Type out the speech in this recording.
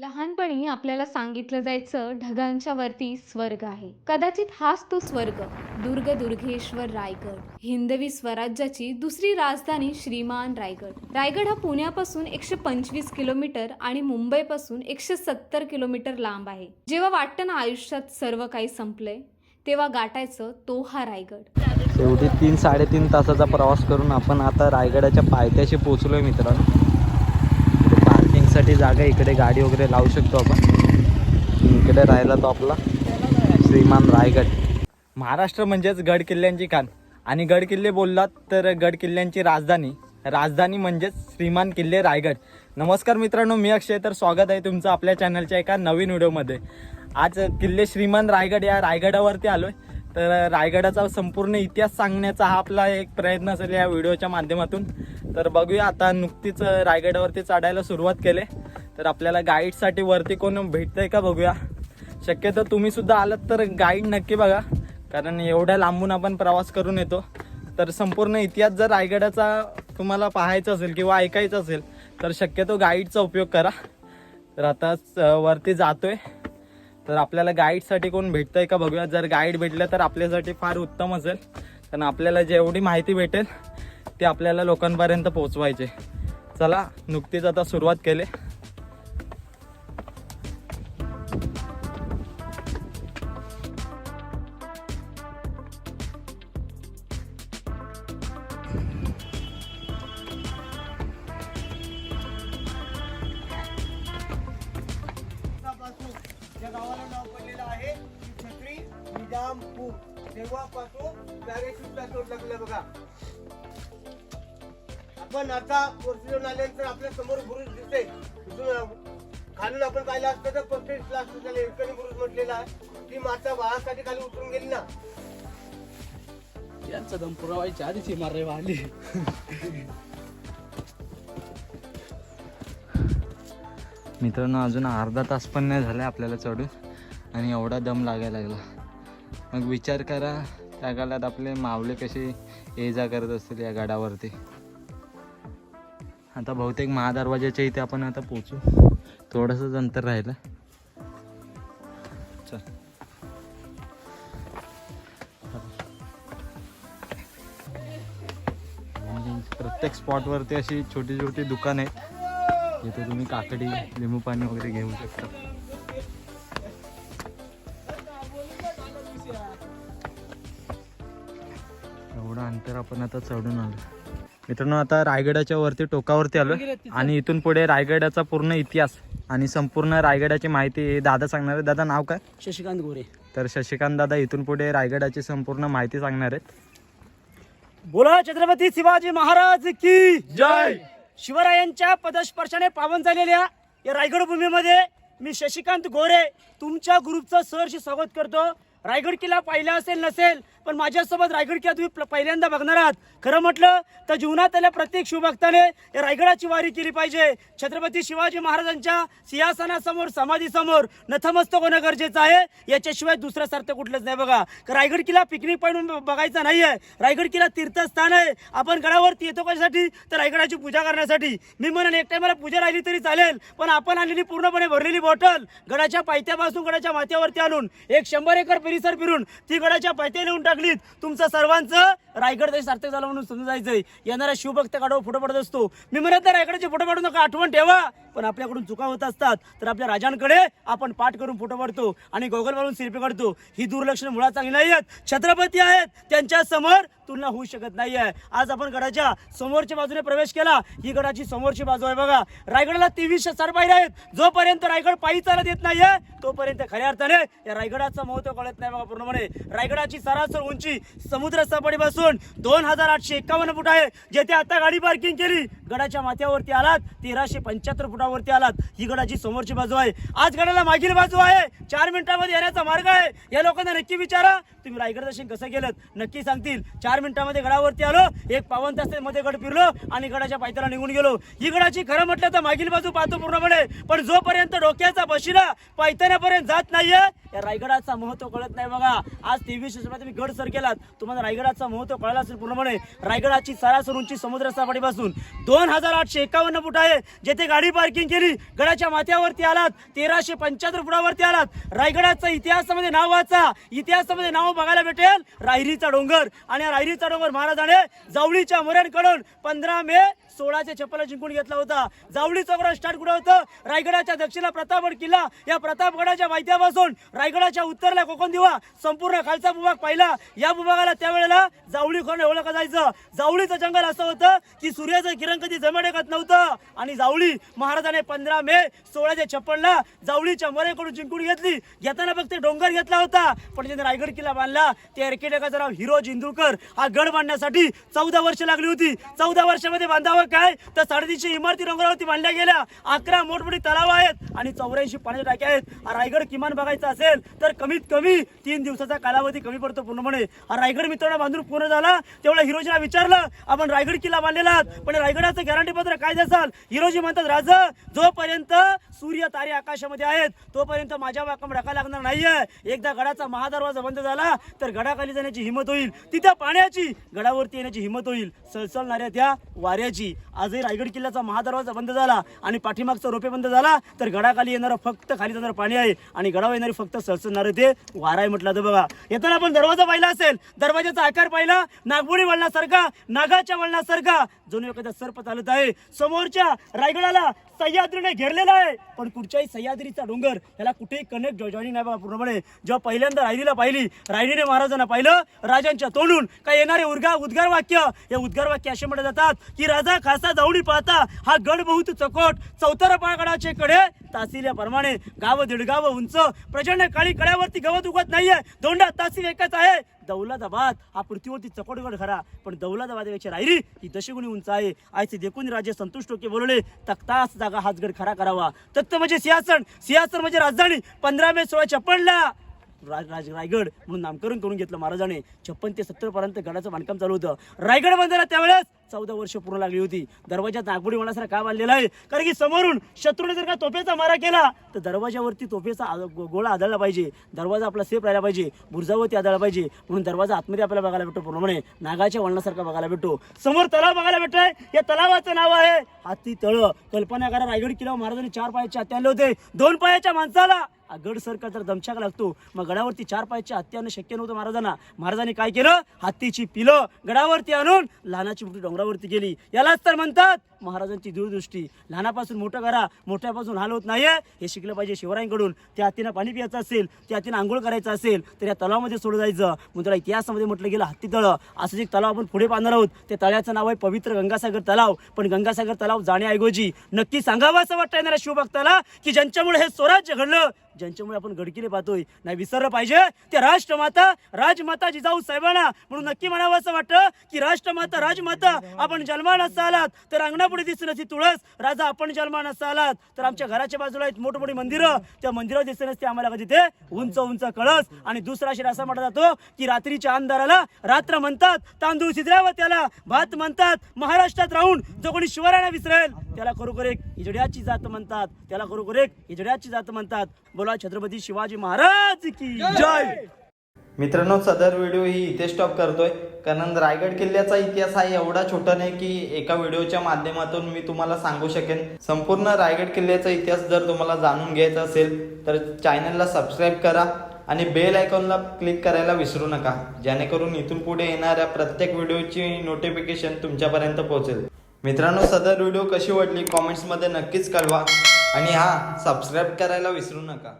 लहानपणी आपल्याला सांगितलं जायचं ढगांच्या वरती स्वर्ग आहे. कदाचित हाच तो स्वर्ग दुर्ग दुर्गेश्वर रायगड. हिंदवी स्वराज्याची दुसरी राजधानी श्रीमान रायगड. रायगड हा पुण्यापासून एकशे पंचवीस किलोमीटर आणि मुंबईपासून एकशे सत्तर किलोमीटर लांब आहे. जेव्हा वाटतं ना आयुष्यात सर्व काही संपलंय तेव्हा गाठायचं तो हा रायगड. शेवटी तीन साडेतीन तासाचा प्रवास करून आपण आता रायगडाच्या पायथ्याशी पोचलोय मित्रांनो. पार्किंगसाठी जागा इकडे गाडी वगैरे लावू शकतो आपण. इकडे राहिला तो आपला श्रीमान रायगड. महाराष्ट्र म्हणजेच गड किल्ल्यांची खान. आणि गड किल्ले बोललात तर गड किल्ल्यांची राजधानी. राजधानी म्हणजेच श्रीमान किल्ले रायगड. नमस्कार मित्रांनो मी अक्षय. तर स्वागत आहे तुमचं आपल्या चॅनलच्या एका नवीन व्हिडिओमध्ये आज किल्ले श्रीमान रायगड या रायगडावरती आलोय. तर रायगडाचा संपूर्ण इतिहास सांगण्याचा हा आपला एक प्रयत्न असेल या व्हिडिओच्या माध्यमातून. तर बघूया आता नुकतीच रायगडावरती चढायला सुरुवात केले. तर आपल्याला गाईडसाठी वरती कोण भेटतंय का बघूया. शक्यतो तुम्ही सुद्धा आलात तर गाईड नक्की बघा. कारण एवढ्या लांबून आपण प्रवास करून येतो. तर संपूर्ण इतिहास जर रायगडाचा तुम्हाला पाहायचा असेल किंवा ऐकायचा असेल तर शक्यतो गाईडचा उपयोग करा. तर आता वरती वरती जातोय. तर आपल्याला गाईडसाठी कोण भेटतंय का बघूया जर गाईड भेटलं तर आपल्यासाठी फार उत्तम असेल. कारण आपल्याला जेवढी माहिती भेटेल ती आपल्याला लोकांपर्यंत पोहोचवायचे चला नुकतीच आता सुरुवात केली. निजामपूर तेव्हापासून पॅरेशूटला शोध लागला बघा. आपण आता पोर्सिलो नाल्यानंतर आपल्यासमोर बुरुज दिसते खालून आपण पाहिलं असतं तर पस्तीस लाख त्याला एकणी बुरुज म्हटलेला आहे. ती माता वाघासाठी खाली उतरून गेली ना. यांचा दम पुरवायच्या आधीच मारे वाहली. मित्रांनो अजून अर्धा तास पण नाही झाला आपल्याला चढून. आणि एवढा दम लागायला लागला. मग विचार करा त्या काळात आपले मावले कसे ये जा करत असतील या गडावरती. आता बहुतेक महादरवाजाच्या इथे आपण आता पोचू थोडंसंच अंतर राहिलं. चल. प्रत्येक स्पॉटवरती अशी छोटी छोटी दुकान आहेत. जिथे तुम्ही काकडी लिंबू पाणी वगैरे घेऊ शकता. अंतर आपण आता चढून आलो. मित्रांनो आता रायगडाच्या वरती टोकावरती आलो आणि इथून पुढे रायगडाचा पूर्ण इतिहास आणि संपूर्ण रायगडाची माहिती दादा सांगणार आहे दादा नाव काय? शशिकांत गोरे. तर शशिकांत दादा इथून पुढे रायगडाची संपूर्ण माहिती सांगणार आहेत. बोला छत्रपती शिवाजी महाराज की जय! शिवरायांच्या पदस्पर्शाने पावन झालेल्या या रायगड भूमीमध्ये मी शशिकांत गोरे तुमच्या ग्रुपचं सहर्ष स्वागत करतो. रायगड किल्ला पाहिला असेल नसेल पण माझ्यासोबत रायगड किंवा तुम्ही पहिल्यांदा बघणार आहात. खरं म्हटलं तर जीवनात आल्या प्रत्येक शिवभक्ताने या रायगडाची वारी केली पाहिजे. छत्रपती शिवाजी महाराजांच्या सिंहासनासमोर समाधीसमोर नथमस्तक होणं गरजेचं आहे. याच्याशिवाय दुसरं सार्थ कुठलंच नाही बघा. तर रायगड किल्ला पिकनिक पॉईंट बघायचा नाही आहे रायगड किल्ला तीर्थस्थान आहे. आपण गडावरती येतो कशासाठी? तर रायगडाची पूजा करण्यासाठी. मी म्हणून एक टायमाला पूजा राहिली तरी चालेल. पण आपण आणलेली पूर्णपणे भरलेली बॉटल गडाच्या पायथ्यापासून गडाच्या माथ्यावरती आणून एक शंभर एकर परिसर फिरून ती गडाच्या पायथ्या नेऊन लागलीत. तुमचं सर्वांचं रायगड देश सार्थक झालं म्हणून समजून जायचंय. येणारा शिवभक्त काढावं फोटो पडत असतो. मी म्हणत नाही रायगडाचे फोटो पाडू नका आठवण ठेवा. पण आपल्याकडून चुका होत असतात तर आपल्या राजांकडे आपण पाठ करून फोटो पाडतो आणि गोगलवरून शिल्पी काढतो. ही दुर्लक्षण मुळात चांगली नाही आहेत. छत्रपती आहेत त्यांच्यासमोर तुलना होऊ शकत नाहीये. आज आपण गडाच्या समोरच्या बाजूने प्रवेश केला. ही गडाची समोरची बाजू आहे बघा. रायगडाला तेवीसशे चार पायऱ्या आहेत. जोपर्यंत रायगड पायी चालत येत नाहीये तोपर्यंत खऱ्या अर्थाने या रायगडाचं महत्त्व कळत नाही बघा पूर्णपणे. रायगडाची सरासर उंची समुद्र सपाटीपासून दोन हजार आठशे एकावन्न फूट आहे जेथे आता गाडी पार्किंग केली. गडाच्या माथ्यावरती आलात तेराशे पंच्याहत्तर फुटावरती आलात. ही गडाची समोरची बाजू आहे. आज गडाला मागील बाजू आहे. चार मिनिटांमध्ये येण्याचा मार्ग आहे. या लोकांना नक्की विचारा. तुम्ही रायगड दर्शन कसं केलं? नक्की सांगतील. चार मिनिटांमध्ये गडावरती आलो. एक पावन तासमध्ये गड फिरलो आणि गडाच्या पायथ्याला निघून गेलो. ही गडाची खरं म्हटलं तर मागील बाजू पाहतो पूर्णपणे. पण जोपर्यंत डोक्याचा बशिरा पायथ्यापर्यंत जात नाहीये या रायगडाचा महत्त्व कळत नाही बघा. आज तेवीस तुम्ही गड सर केलात. तुम्हाला रायगडाचा महत्त्व कळला असेल पूर्णपणे. रायगडाची सरासर उंची समुद्र सपाटीपासून दोन दोन हजार आठशे एकावन्न फूट आहे. जेथे गाडी पार्किंग केली गडाच्या माथ्यावरती आलात तेराशे पंच्याहत्तर फुटावरती आलात. रायगडाचा इतिहासामध्ये नाव वाचा. इतिहासामध्ये नाव बघायला भेटेल रायरीचा डोंगर. आणि रायरीचा डोंगर महाराजाने जावळीच्या मोऱ्यांकडून पंधरा मे सोळाशे छप्पन जिंकून घेतला होता. जावळी चौकडा स्टार्ट कुठं होतं? रायगडाच्या दक्षिणला प्रतापगड किल्ला. या प्रतापगडाच्या माहित्यापासून रायगडाच्या उत्तरला कोकण दिवा. संपूर्ण खालचा भूभाग पाहिला. या भूभागाला त्यावेळेला जावळी खोन ओळखलं जायचं. जावळीचं जंगल असं होतं की सूर्याचं किरण कधी जमा टेकत नव्हतं. आणि जावळी महाराजाने पंधरा मे सोळाशे छप्पनला जावळीच्या मरेकडून जिंकून घेतली. घेताना फक्त डोंगर घेतला होता. पण ज्यांनी रायगड किल्ला बांधला ते अर्किटेक्टचं नाव हिरो जिंदुकर हा गड बांधण्यासाठी चौदा वर्ष लागली होती. चौदा वर्षामध्ये बांधावं काय? तर साडेतीनशे इमारती डोंगरावरती बांधल्या गेल्या. अकरा मोठमोठी तलाव आहेत आणि चौऱ्याऐंशी पाण्याच्या टाक्या आहेत. रायगड किमान बघायचा असेल तर कमीत कमी तीन दिवसाचा कालावधी कमी पडतो पूर्णपणे. रायगड मित्रांना बांधून पूर्ण झाला. तेवढा हिरोजीला विचारलं आपण रायगड किल्ला बांधलेला आहात पण रायगडाचं गॅरंटी पत्र काय द्याल हिरोजी म्हणतात राजा जोपर्यंत सूर्य तारे आकाशामध्ये आहेत तोपर्यंत माझ्या वाकम राखा लागणार नाहीये. एकदा गडाचा महादरवाजा बंद झाला तर गडाखाली जाण्याची हिंमत होईल. तिथे पाण्याची गडावरती येण्याची हिंमत होईल. सळसळणाऱ्या त्या वाऱ्याची. आजही रायगड किल्ल्याचा महादरवाजा बंद झाला आणि पाठीमागचा रोपे बंद झाला तर गडाखाली येणारं फक्त खाली जाणारं पाणी आहे आणि गडावर येणारी फक्त सळसळणारं ते वारा आहे म्हटलं तर बघा. येताना आपण दरवाजा पाहिला असेल दरवाजाचा आकार पाहिला नागपुडी वळणासारखा नागाच्या वळणासारखा. जणू एखादा सर्प चालत आहे. समोरच्या रायगडाला सह्याद्रीने घेरलेला आहे. पण कुठच्याही सह्याद्रीचा डोंगर याला कुठेही कनेक्ट जॉईनिंग नाही बघा पूर्णपणे. जेव्हा पहिल्यांदा रायरीला पाहिली रायरीने महाराजांना पाहिलं राजांच्या तोंडून काय येणारे उद्गार उद्गार वाक्य हे उद्गार वाक्य असे म्हटले जातात की राजा खासा जाऊडी पाहता हा गड बहुत चकोट चौथर पाळगडाचे कडे तासिल्याप्रमाणे गाव दिडगाव उंच. प्रचंड काळी कड्यावरती गवत उगत नाहीये. दोंडा तासील एकच आहे. दौलताबाद. हा पृथ्वीवरती चकोटगड खरा. पण दौलताबादपेक्षा राहिली ही दशगुणी उंच आहे. आयचे देखून राजे संतुष्ट टोके बोलले तक्तास जागा हाच गड खरा करावा. तत्त म्हणजे सिंहासन. सिंहासन म्हणजे राजधानी. पंधरा मे सोळा छप्पनला. राज राज रायगड म्हणून नामकरण करून घेतलं महाराजाने. छप्पन ते सत्तर पर्यंत गडाचं बांधकाम चालू होतं. रायगड बांधायला त्यावेळेस चौदा वर्ष पूर्ण लागली होती. दरवाजात नागपुडी वळणासारखा का बांधलेला आहे? कारण की समोरून शत्रूने जर का तोफेचा मारा केला तर दरवाजावरती तोफेचा गोळा आदळला पाहिजे. दरवाजा आपला सेफ राहिला पाहिजे. बुरजावरती आदळला पाहिजे. म्हणून दरवाजा आतमध्ये आपल्याला बघायला भेटतो पूर्णपणे. नागाच्या वळणासारखा बघायला भेटतो. समोर तलाव बघायला भेटतोय. या तलावाचं नाव आहे हाती तळ. कल्पना करा रायगड किल्ला महाराजांनी चार पायाचे हत्या आणले होते. दोन पायाच्या माणसाला गड सरकार जर दमछाक लागतो मग गडावरती चार पायाची हत्ती आणणं शक्य नव्हतं महाराजांना. महाराजांनी काय केलं? हत्तीची पिलं गडावरती आणून लहानाची मोठी डोंगरावरती गेली. यालाच तर म्हणतात महाराजांची दूरदृष्टी. लहानापासून मोठं करा मोठ्यापासून हाल होत नाहीये. हे शिकलं पाहिजे शिवरायांकडून. त्या हत्तीनं पाणी प्यायचं असेल त्या हत्तीनं आंघोळ करायचं असेल तर या तलावामध्ये सोडून जायचं. मग त्याला इतिहासामध्ये म्हटलं गेलं हत्ती तळं. असं एक तलाव आपण पुढे पाहणार आहोत. त्या तळ्याचं नाव आहे पवित्र गंगासागर तलाव. पण गंगासागर तलाव जाण्याऐवजी नक्की सांगावं असं वाटतं येणाऱ्या शिवभक्ताला की ज्यांच्यामुळे हे स्वराज्य घडलं ज्यांच्यामुळे आपण गडकिले पाहतोय नाही विसरलं पाहिजे. ते राष्ट्रमाता राजमाता जिजाऊ साहेबांना. म्हणून नक्की म्हणावं असं वाटतं की राष्ट्रमाता राजमाता आपण जन्मा नसता आलात तर अंगणापुढे दिसून ती तुळस. राजा आपण जन्मा नसता आलात तर आमच्या घराच्या बाजूला आहेत मोठमोठी मंदिरं. त्या मंदिरावर दिसत नसते आम्हाला कधी ते उंच उंच कळस. आणि दुसरा शेर असा म्हटला जातो की रात्रीच्या अंधाराला रात्र म्हणतात तांदूळ शिजल्यावर त्याला भात म्हणतात महाराष्ट्रात राहून जो कोणी शिवरायांना विसरेल त्याला खरोखर एक हिजड्याची जात म्हणतात त्याला खरोखर एक हिजड्याची जात म्हणतात. बोला छत्रपती शिवाजी महाराज की जय! मित्रांनो सदर व्हिडिओ ही इथे स्टॉप करतोय. कारण रायगड किल्ल्याचा इतिहास हा एवढा छोटा नाही की एका व्हिडिओच्या माध्यमातून मी तुम्हाला सांगू शकेन. संपूर्ण रायगड किल्ल्याचा इतिहास जर तुम्हाला जाणून घ्यायचा असेल तर चॅनलला सबस्क्राईब करा आणि बेल आयकॉनला क्लिक करायला विसरू नका. जेणेकरून इथून पुढे येणाऱ्या प्रत्येक व्हिडिओची नोटिफिकेशन तुमच्यापर्यंत पोहोचेल. मित्रांनो सदर व्हिडिओ कशी वाटली? कॉमेंट्समध्ये नक्कीच कळवा. आणि हा सबस्क्राईब करायला विसरू नका.